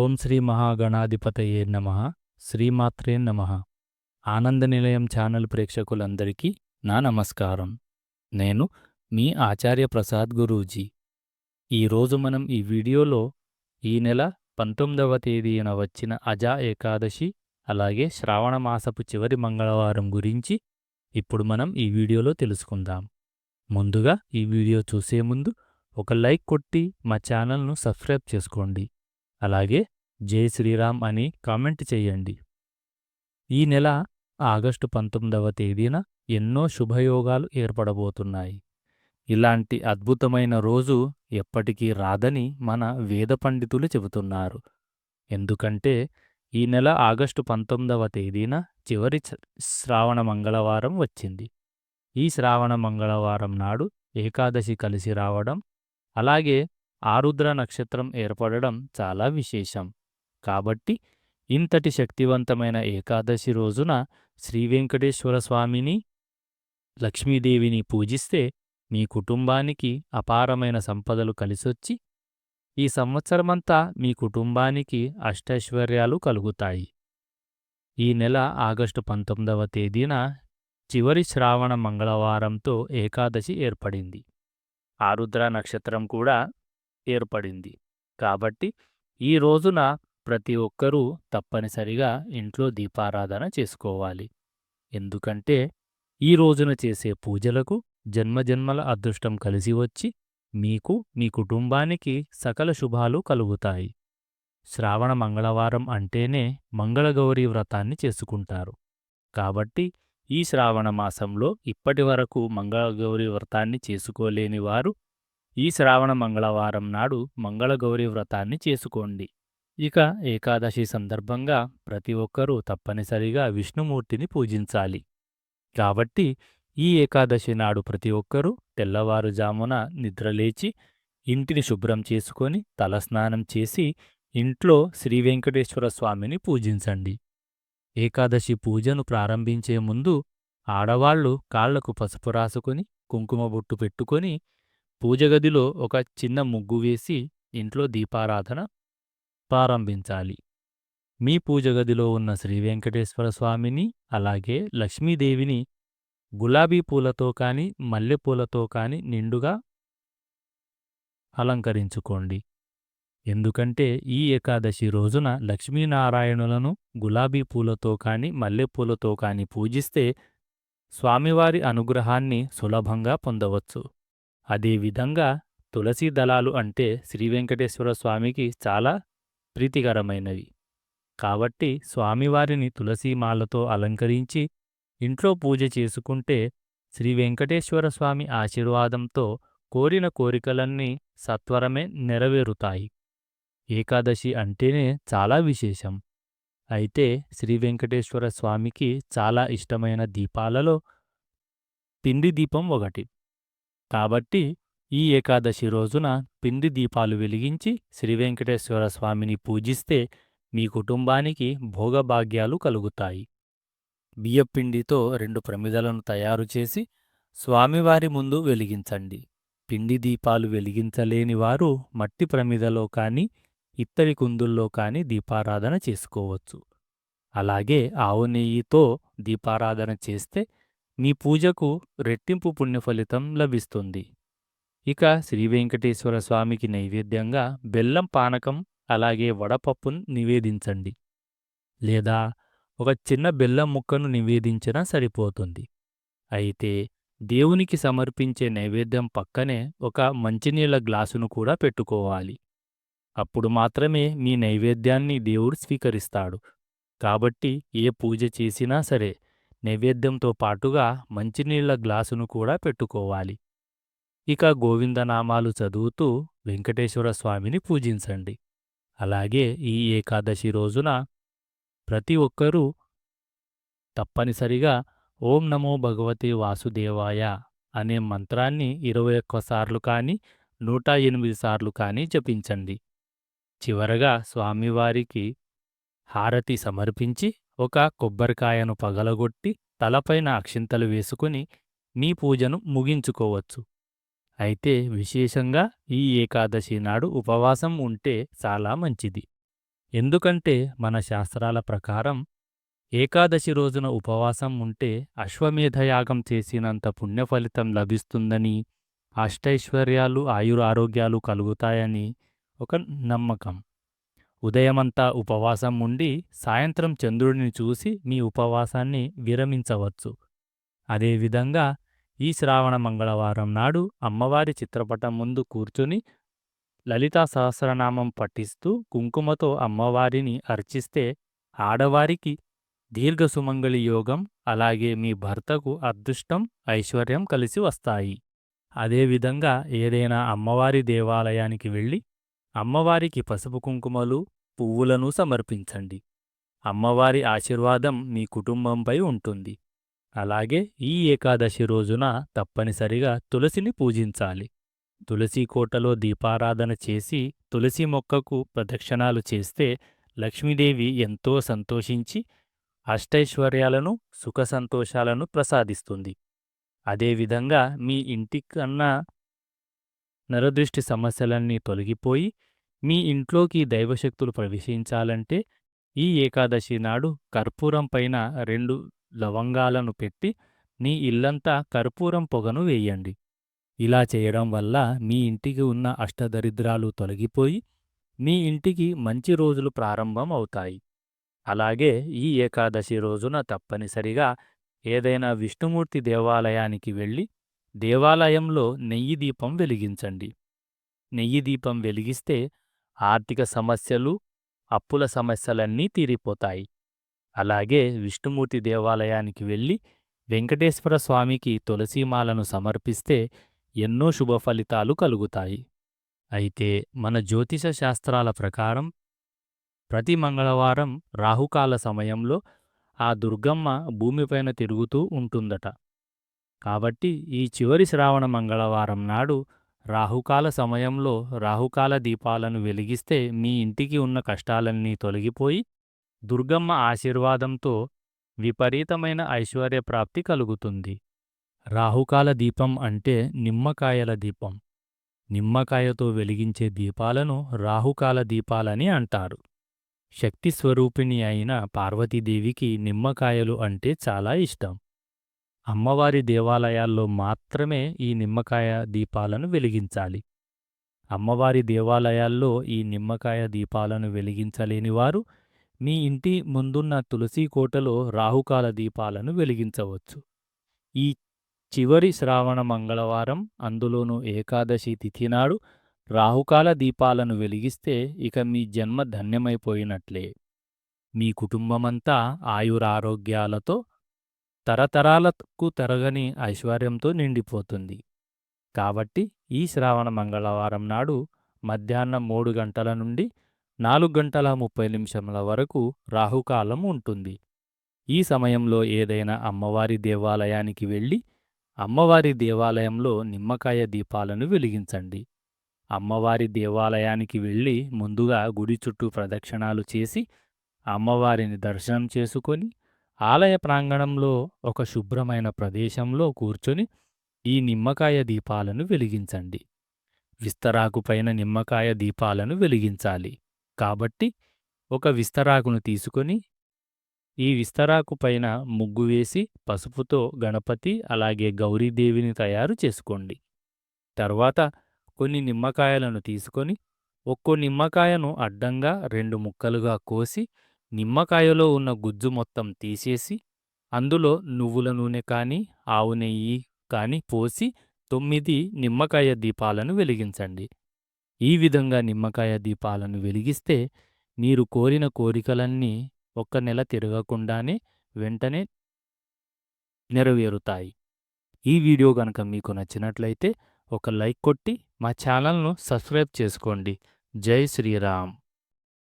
ఓం శ్రీ మహాగణాధిపతయే నమ. శ్రీమాత్రే నమ. ఆనంద నిలయం ఛానల్ ప్రేక్షకులందరికీ నా నమస్కారం. నేను మీ ఆచార్య ప్రసాద్ గురూజీ. ఈరోజు మనం ఈ వీడియోలో ఈ నెల పంతొమ్మిదవ తేదీన వచ్చిన అజా ఏకాదశి అలాగే శ్రావణ మాసపు చివరి మంగళవారం గురించి ఇప్పుడు మనం ఈ వీడియోలో తెలుసుకుందాం. ముందుగా ఈ వీడియో చూసే ముందు ఒక లైక్ కొట్టి మా ఛానల్ను సబ్స్క్రైబ్ చేసుకోండి. అలాగే జై శ్రీరామ్ అని కామెంట్ చేయండి. ఈ నెల ఆగస్టు పంతొమ్మిదవ తేదీన ఎన్నో శుభయోగాలు ఏర్పడబోతున్నాయి. ఇలాంటి అద్భుతమైన రోజు ఎప్పటికీ రాదని మన వేద పండితులు చెబుతున్నారు. ఎందుకంటే ఈ నెల ఆగస్టు పంతొమ్మిదవ తేదీన చివరి శ్రావణ మంగళవారం వచ్చింది. ఈ శ్రావణ మంగళవారం నాడు ఏకాదశి కలిసి రావడం అలాగే ఆరుద్ర నక్షత్రం ఏర్పడడం చాలా విశేషం. కాబట్టి ఇంతటి శక్తివంతమైన ఏకాదశి రోజున శ్రీ వెంకటేశ్వర స్వామిని లక్ష్మీదేవిని పూజిస్తే మీ కుటుంబానికి అపారమైన సంపదలు కలిసొచ్చి ఈ సంవత్సరమంతా మీ కుటుంబానికి అష్టైశ్వర్యాలు కలుగుతాయి. ఈ నెల ఆగస్టు పంతొమ్మిదవ తేదీన చివరి శ్రావణ మంగళవారంతో ఏకాదశి ఏర్పడింది. ఆరుద్ర నక్షత్రం కూడా ఏర్పడింది. కాబట్టి ఈ రోజున ప్రతి ఒక్కరూ తప్పనిసరిగా ఇంట్లో దీపారాధన చేసుకోవాలి. ఎందుకంటే ఈ రోజున చేసే పూజలకు జన్మజన్మల అదృష్టం కలిసి వచ్చి మీకు మీ కుటుంబానికి సకల శుభాలు కలుగుతాయి. శ్రావణ మంగళవారం అంటేనే మంగళగౌరి వ్రతాన్ని చేసుకుంటారు. కాబట్టి ఈ శ్రావణ మాసంలో ఇప్పటి వరకు మంగళగౌరి వ్రతాన్ని చేసుకోలేని వారు ఈ శ్రావణ మంగళవారం నాడు మంగళగౌరి వ్రతాన్ని చేసుకోండి. ఇక ఏకాదశి సందర్భంగా ప్రతి ఒక్కరూ తప్పనిసరిగా విష్ణుమూర్తిని పూజించాలి. కాబట్టి ఈ ఏకాదశి నాడు ప్రతి ఒక్కరూ తెల్లవారుజామున నిద్రలేచి ఇంటిని శుభ్రం చేసుకొని తలస్నానం చేసి ఇంట్లో శ్రీ వెంకటేశ్వర స్వామిని పూజించండి. ఏకాదశి పూజను ప్రారంభించే ముందు ఆడవాళ్ళు కాళ్ళకు పసుపు రాసుకొని కుంకుమ బొట్టు పెట్టుకొని పూజగదిలో ఒక చిన్న ముగ్గు వేసి ఇంట్లో దీపారాధన ప్రారంభించాలి. మీ పూజగదిలో ఉన్న శ్రీ వెంకటేశ్వర స్వామిని అలాగే లక్ష్మీదేవిని గులాబీ పూలతో కాని మల్లెపూలతో కాని నిండుగా అలంకరించుకోండి. ఎందుకంటే ఈ ఏకాదశి రోజున లక్ష్మీనారాయణులను గులాబీ పూలతో కాని మల్లెపూలతో కాని పూజిస్తే స్వామివారి అనుగ్రహాన్ని సులభంగా పొందవచ్చు. అదేవిధంగా తులసీ దళాలు అంటే శ్రీ వెంకటేశ్వర స్వామికి చాలా ప్రీతికరమైనవి. కాబట్టి స్వామివారిని తులసీమాలతో అలంకరించి ఇంట్లో పూజ చేసుకుంటే శ్రీ వెంకటేశ్వర స్వామి ఆశీర్వాదంతో కోరిన కోరికలన్నీ సత్వరమే నెరవేరుతాయి. ఏకాదశి అంటేనే చాలా విశేషం. అయితే శ్రీ వెంకటేశ్వర స్వామికి చాలా ఇష్టమైన దీపాలలో పిండి దీపం ఒకటి. కాబట్టి ఈ ఏకాదశి రోజున పిండి దీపాలు వెలిగించి శ్రీవెంకటేశ్వర స్వామిని పూజిస్తే మీ కుటుంబానికి భోగభాగ్యాలు కలుగుతాయి. బియ్యపిండితో రెండు ప్రమిదలను తయారు చేసి స్వామివారి ముందు వెలిగించండి. పిండి దీపాలు వెలిగించలేని వారు మట్టి ప్రమిదలో కానీ ఇత్తడి కుందుల్లో కానీ దీపారాధన చేసుకోవచ్చు. అలాగే ఆవు నెయ్యితో దీపారాధన చేస్తే మీ పూజకు రెట్టింపు పుణ్యఫలితం లభిస్తుంది. ఇక శ్రీ వెంకటేశ్వర స్వామికి నైవేద్యంగా బెల్లం పానకం అలాగే వడపప్పును నివేదించండి. లేదా ఒక చిన్న బెల్లం ముక్కను నివేదించినా సరిపోతుంది. అయితే దేవునికి సమర్పించే నైవేద్యం పక్కనే ఒక మంచినీళ్ళ గ్లాసును కూడా పెట్టుకోవాలి. అప్పుడు మాత్రమే మీ నైవేద్యాన్ని దేవుడు స్వీకరిస్తాడు. కాబట్టి ఏ పూజ చేసినా సరే నైవేద్యంతో పాటుగా మంచినీళ్ళ గ్లాసును కూడా పెట్టుకోవాలి. ఇక గోవిందనామాలు చదువుతూ వెంకటేశ్వర స్వామిని పూజించండి. అలాగే ఈ ఏకాదశి రోజున ప్రతి ఒక్కరూ తప్పనిసరిగా ఓం నమో భగవతే వాసుదేవాయ అనే మంత్రాన్ని ఇరవై ఒక్కసార్లు కానీ నూట ఎనిమిది సార్లు కానీ జపించండి. చివరగా స్వామివారికి హారతి సమర్పించి ఒక కొబ్బరికాయను పగలగొట్టి తలపైన అక్షింతలు వేసుకుని మీ పూజను ముగించుకోవచ్చు. అయితే విశేషంగా ఈ ఏకాదశి నాడు ఉపవాసం ఉంటే చాలా మంచిది. ఎందుకంటే మన శాస్త్రాల ప్రకారం ఏకాదశి రోజున ఉపవాసం ఉంటే అశ్వమేధయాగం చేసినంత పుణ్యఫలితం లభిస్తుందని అష్టైశ్వర్యాలు ఆయురారోగ్యాలు కలుగుతాయని ఒక నమ్మకం. ఉదయమంతా ఉపవాసం ఉండి సాయంత్రం చంద్రుడిని చూసి మీ ఉపవాసాన్ని విరమించవచ్చు. అదేవిధంగా ఈ శ్రావణ మంగళవారం నాడు అమ్మవారి చిత్రపటం ముందు కూర్చుని లలితా సహస్రనామం పఠిస్తూ కుంకుమతో అమ్మవారిని అర్చిస్తే ఆడవారికి దీర్ఘ సుమంగళి యోగం అలాగే మీ భర్తకు అదృష్టం ఐశ్వర్యం కలిసి వస్తాయి. అదేవిధంగా ఏదైనా అమ్మవారి దేవాలయానికి వెళ్ళి అమ్మవారికి పసుపు కుంకుమలు పువ్వులను సమర్పించండి. అమ్మవారి ఆశీర్వాదం మీ కుటుంబంపై ఉంటుంది. అలాగే ఈ ఏకాదశి రోజున తప్పనిసరిగా తులసిని పూజించాలి. తులసి కోటలో దీపారాధన చేసి తులసి మొక్కకు ప్రదక్షిణాలు చేస్తే లక్ష్మీదేవి ఎంతో సంతోషించి అష్టైశ్వర్యాలను సుఖ సంతోషాలను ప్రసాదిస్తుంది. అదేవిధంగా మీ ఇంటికన్నా నరదృష్టి సమస్యలన్నీ తొలగిపోయి మీ ఇంట్లోకి దైవశక్తులు ప్రవేశించాలంటే ఈ ఏకాదశి నాడు కర్పూరం పైన రెండు లవంగాలను పెట్టి మీ ఇల్లంతా కర్పూరం పొగను వేయండి. ఇలా చేయడం వల్ల మీ ఇంటికి ఉన్న అష్టదరిద్రాలు తొలగిపోయి మీ ఇంటికి మంచి రోజులు ప్రారంభం అవుతాయి. అలాగే ఈ ఏకాదశి రోజున తప్పనిసరిగా ఏదైనా విష్ణుమూర్తి దేవాలయానికి వెళ్ళి దేవాలయంలో నెయ్యి దీపం వెలిగించండి. నెయ్యి దీపం వెలిగిస్తే ఆర్థిక సమస్యలు అప్పుల సమస్యలన్నీ తీరిపోతాయి. అలాగే విష్ణుమూర్తి దేవాలయానికి వెళ్ళి వెంకటేశ్వర స్వామికి తులసీమాలను సమర్పిస్తే ఎన్నో శుభ ఫలితాలు కలుగుతాయి. అయితే మన జ్యోతిష శాస్త్రాల ప్రకారం ప్రతి మంగళవారం రాహుకాల సమయంలో ఆ దుర్గమ్మ భూమిపైన తిరుగుతూ ఉంటుందట. కాబట్టి ఈ చివరి శ్రావణ మంగళవారం నాడు రాహుకాల సమయంలో రాహుకాల దీపాలను వెలిగిస్తే మీ ఇంటికి ఉన్న కష్టాలన్నీ తొలగిపోయి దుర్గమ్మ ఆశీర్వాదంతో విపరీతమైన ఐశ్వర్య ప్రాప్తి కలుగుతుంది. రాహుకాల దీపం అంటే నిమ్మకాయల దీపం. నిమ్మకాయతో వెలిగించే దీపాలను రాహుకాల దీపాలని అంటారు. శక్తి స్వరూపిణి అయిన పార్వతీదేవికి నిమ్మకాయలు అంటే చాలా ఇష్టం. అమ్మవారి దేవాలయాల్లో మాత్రమే ఈ నిమ్మకాయ దీపాలను వెలిగించాలి. అమ్మవారి దేవాలయాల్లో ఈ నిమ్మకాయ దీపాలను వెలిగించలేని వారు మీ ఇంటి ముందున్న తులసి కోటలో రాహుకాల దీపాలను వెలిగించవచ్చు. ఈ చివరి శ్రావణ మంగళవారం అందులోనూ ఏకాదశి తిథి నాడు రాహుకాల దీపాలను వెలిగిస్తే ఇక మీ జన్మ ధన్యమైపోయినట్లే. మీ కుటుంబమంతా ఆయురారోగ్యాలతో తరతరాలకు తరగని ఐశ్వర్యంతో నిండిపోతుంది. కాబట్టి ఈ శ్రావణ మంగళవారం నాడు మధ్యాహ్నం మూడు గంటల నుండి నాలుగు గంటల ముప్పై నిమిషముల వరకు రాహుకాలం ఉంటుంది. ఈ సమయంలో ఏదైనా అమ్మవారి దేవాలయానికి వెళ్ళి అమ్మవారి దేవాలయంలో నిమ్మకాయ దీపాలను వెలిగించండి. అమ్మవారి దేవాలయానికి వెళ్ళి ముందుగా గుడి చుట్టూ ప్రదక్షిణాలు చేసి అమ్మవారిని దర్శనం చేసుకొని ఆలయ ప్రాంగణంలో ఒక శుభ్రమైన ప్రదేశంలో కూర్చొని ఈ నిమ్మకాయ దీపాలను వెలిగించండి. విస్తరాకుపైన నిమ్మకాయ దీపాలను వెలిగించాలి. కాబట్టి ఒక విస్తరాకును తీసుకొని ఈ విస్తరాకు పైన ముగ్గు వేసి పసుపుతో గణపతి అలాగే గౌరీదేవిని తయారు చేసుకోండి. తర్వాత కొన్ని నిమ్మకాయలను తీసుకొని ఒక్కో నిమ్మకాయను అడ్డంగా రెండు ముక్కలుగా కోసి నిమ్మకాయలో ఉన్న గుజ్జు మొత్తం తీసేసి అందులో నువ్వుల నూనె కానీ ఆవు నెయ్యి కానీ పోసి తొమ్మిది నిమ్మకాయ దీపాలను వెలిగించండి. ఈ విధంగా నిమ్మకాయ దీపాలను వెలిగిస్తే మీరు కోరిన కోరికలన్నీ ఒక్క నెల తిరగకుండానే వెంటనే నెరవేరుతాయి. ఈ వీడియో గనక మీకు నచ్చినట్లయితే ఒక లైక్ కొట్టి మా ఛానల్ను సబ్స్క్రైబ్ చేసుకోండి. జై శ్రీరామ్.